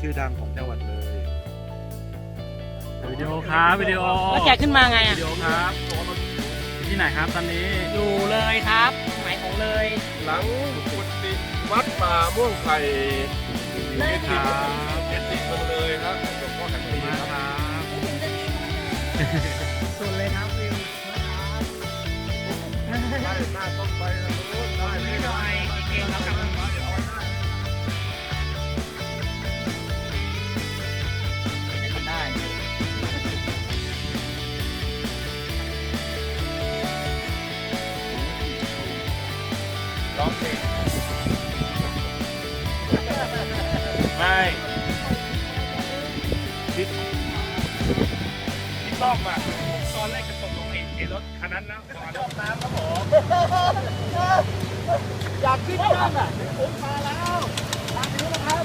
ชื่อดังของจังหวัดเลยวิดีโอครับวิดีโอแล้วแกขึ้นมาไงวิอะ ดีโอครับที่ไหนครับตอนนี้อยู่เลยครับหมายของเลยหลังกุฏิวัดป่าม่วงไข่เลยครับเจ็ดสิบคนเลยครับหลวงพ่อกันตีมาครับครับสุดเลยครับวิวได้หน้าต้องไปทางโน้นได้ไหมหน่อยเก่งแล้วกลับมา ต้อมอะตอนแรกจะตกลงไอ้ไอ้รถคันนั้นแล้วก่อนรถน้ำครับผมอยากขึ้นน้นอะผมมาแล้วลางนี้นะครับ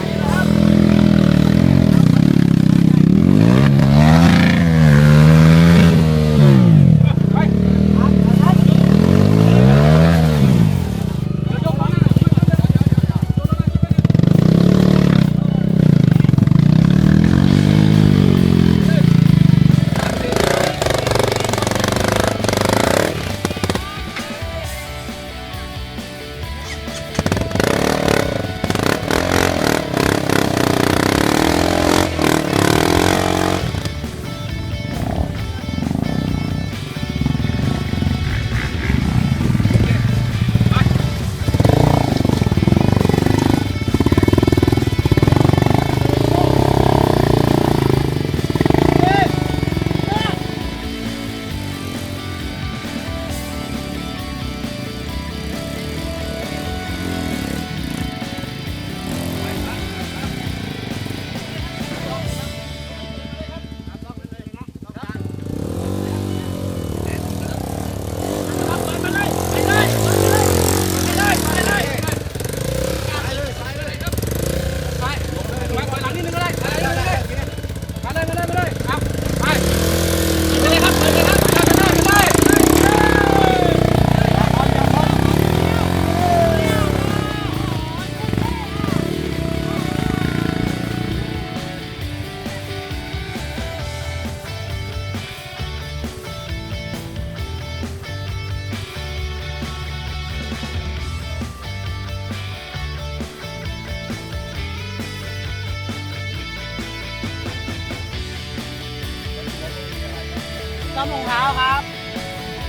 ซ่อมรองเท้าครับ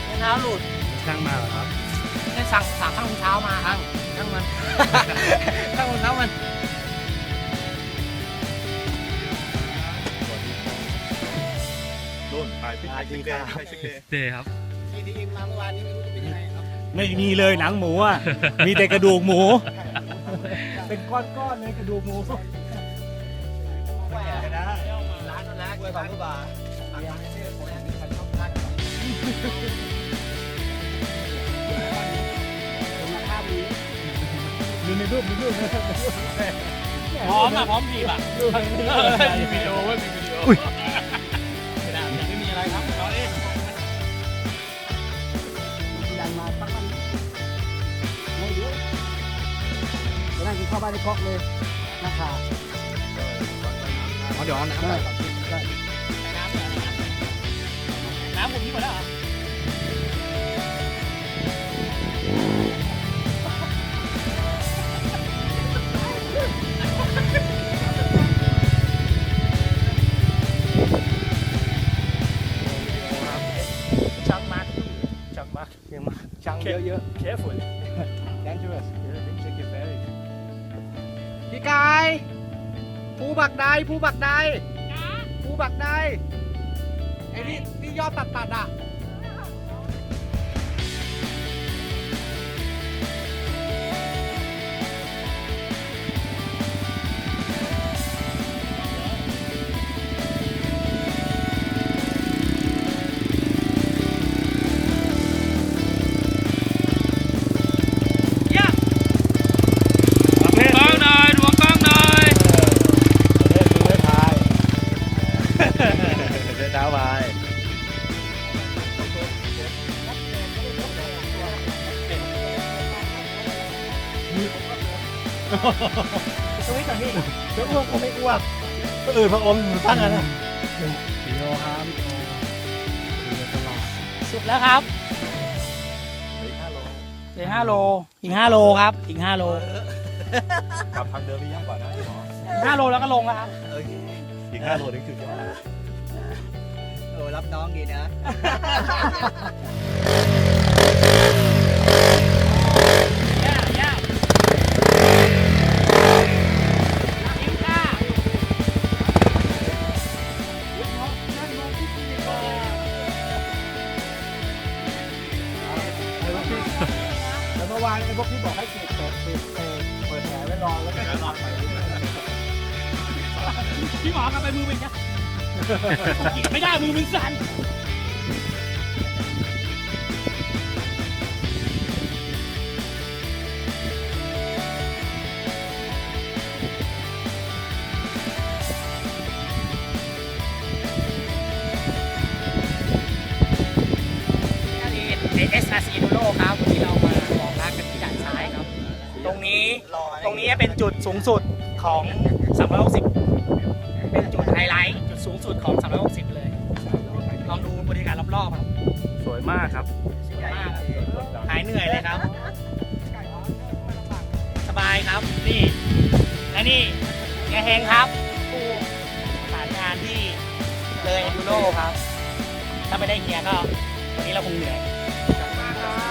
รองเท้าหลุดช่างมาเหรอครับได้สั่งสั่งข้างรองเท้ามาครับข้างมัน ข้างรองเท้ามันนู่นถ่ายพี่ถ่ายซิกเดย์ถ่ายซิกเดย์เจครับที่ที่ยิงมาเมื่อวานนี้ไม่รู้จะเป็นยังไงครับไม่มีเลยหนังหมูอะ มีแต่กระดูกหมู เป็นก้อนๆเลยกระดูกหมูร้านนะกล้วยสองกว่าบา ดีมีในรูปมีรูปนะพร้อมอะพร้อมดีป่ะมีวิดีโอไว้มีวิดีโอไม่ได้ไม่มีอะไรครับตอนนี้ยันมาตั้งมันไม่เยอะจะนั่งกินข้าวบ้านในคอกเลยนะคะเดี๋ยวเอาน้ำน้ำเหรอน้ำผมนี่หมดแล้วเหรอ ช่างมากช่างมากเยอะ careful dangerous take it very พี่กายภูบักใดภูบักใดภูบักใดไอ้นี่นี่ยอดตัดตัดๆอะ ตรงนี้ก่อนพี่เดี๋ยวอ้วกผมไม่อ้วกเออพระอมตั้งกันนะวิดีโอครับวิดีโอดูตลอดสุดแล้วครับเหลือห้าโลอีกห้าโลครับอีกห้าโลกลับทางเดิมมีย่างก่อนนะพี่หมอห้าโลแล้วก็ลงแล้วครับอีกห้าโลถึงจุดยอดโอ้รับน้องดีนะ วเมื่อวานไอ้พวกที่บอกให้เปิดเปิดเปิดเปิดเปิดแผลไว้รอแล้วก็รอไปพี่หมอกลับไปมือเป็นยังไม่ได้มือมันสั่นใน นี้ ตรงนี้เป็นจุดสูงสุดของ360 เป็นจุดไฮไลท์จุดสูงสุดของ360 เลย ลองดูบรรยากาศรอบๆครับ สวยมากครับสวยมากหายเหนื่อยเลยครับ สบายครับ นี่ และนี่เฮียเฮงครับผู้ประสานงานที่เลย Enduro ครับ ถ้าไม่ได้เฮียก็วันนี้เราคงเหนื่อย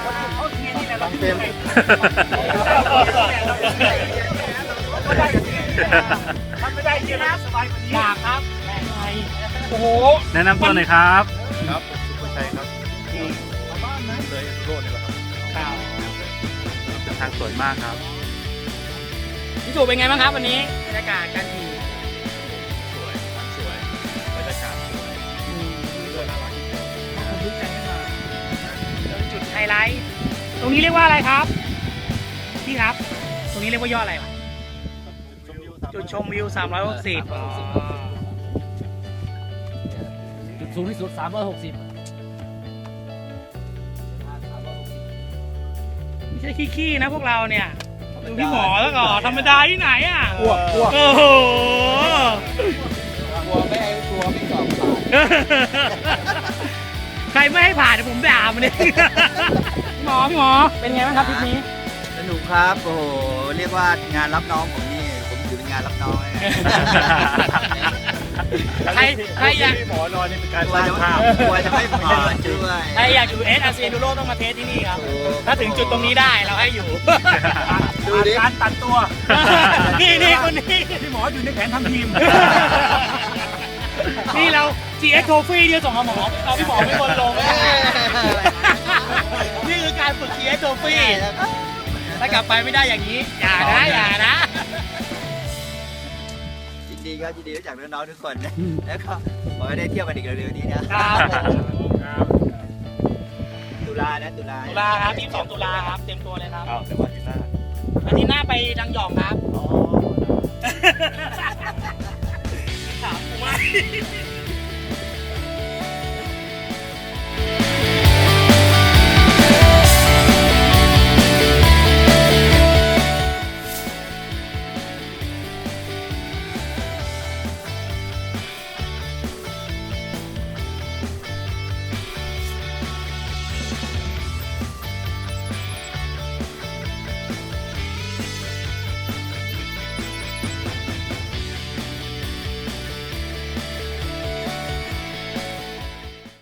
วันนี้เขาเฮียนี่แหละเราเหนื่อยถ้าไม่ได้เฮียนะสบายกว่านี้อยากครับแรงไงโอ้โหแนะนำตัวหน่อยครับ ครับผมสุภชัยครับเลยโรดนี่แหละครับข่าวเส้นทางสวยมากครับพี่ตู่เป็นไงบ้างครับวันนี้บรรยากาศการขี่ ไฮไลท์ ตรงนี้เรียกว่าอะไรครับ พี่ครับ ตรงนี้เรียกว่ายอดอะไรวะจุดชมวิว 360อ๋อจุดสูงที่สุด 360ไม่ใช่ขี้ๆนะพวกเราเนี่ย ดูพี่หมอแล้วก่อนธรรมดาที่ไหนอะอ้วกอ้วกโอ้โหกลัวไม่ให้กลัวไม่สอบผ่าน ใครไม่ให้ผ่านเดี๋ยวผม ด่ามันเองพี่หมอพี่หมอเป็นไงบ้างครับทริปนี้ สนุกครับ โอ้โห เรียกว่างานรับน้องผมนี่ ผมถือเป็นงานรับน้องเลยนะ ใครใครอยาก ที่หมอนอนนี่เป็นการกลัวสร้างจะภาพกลัวจะไม่ผ่านด้วยใครอยากอยู่เอสอาร์ซีดูโรต้องมาเทสที่นี่ครับ ถ้าถึงจุดตรงนี้ได้เราให้อยู่ ดูดิ การตัดตัว นี่นี่คนนี้พี่หมออยู่ในแผนทำทีม นี่เรา GX Trophy ที่ส่งมาหมอเอาพี่หมอไม่คนลง นี่คือการฝึก GX Trophy ถ้ากลับไปไม่ได้อย่างนี้ อย่านะ อย่านะ ยินดีครับยินดีรู้จักน้องๆทุกคนนะแล้วก็ขอให้ได้เที่ยวกันอีกเร็วๆนี้นะครับตุลานะตุลาตุลาครับ22ตุลาครับ เต็มตัวเลยครับอ้าวแต่ว่าที่หน้าอาทิตย์หน้าไปดังหยองครับ อ๋อถามกูว่า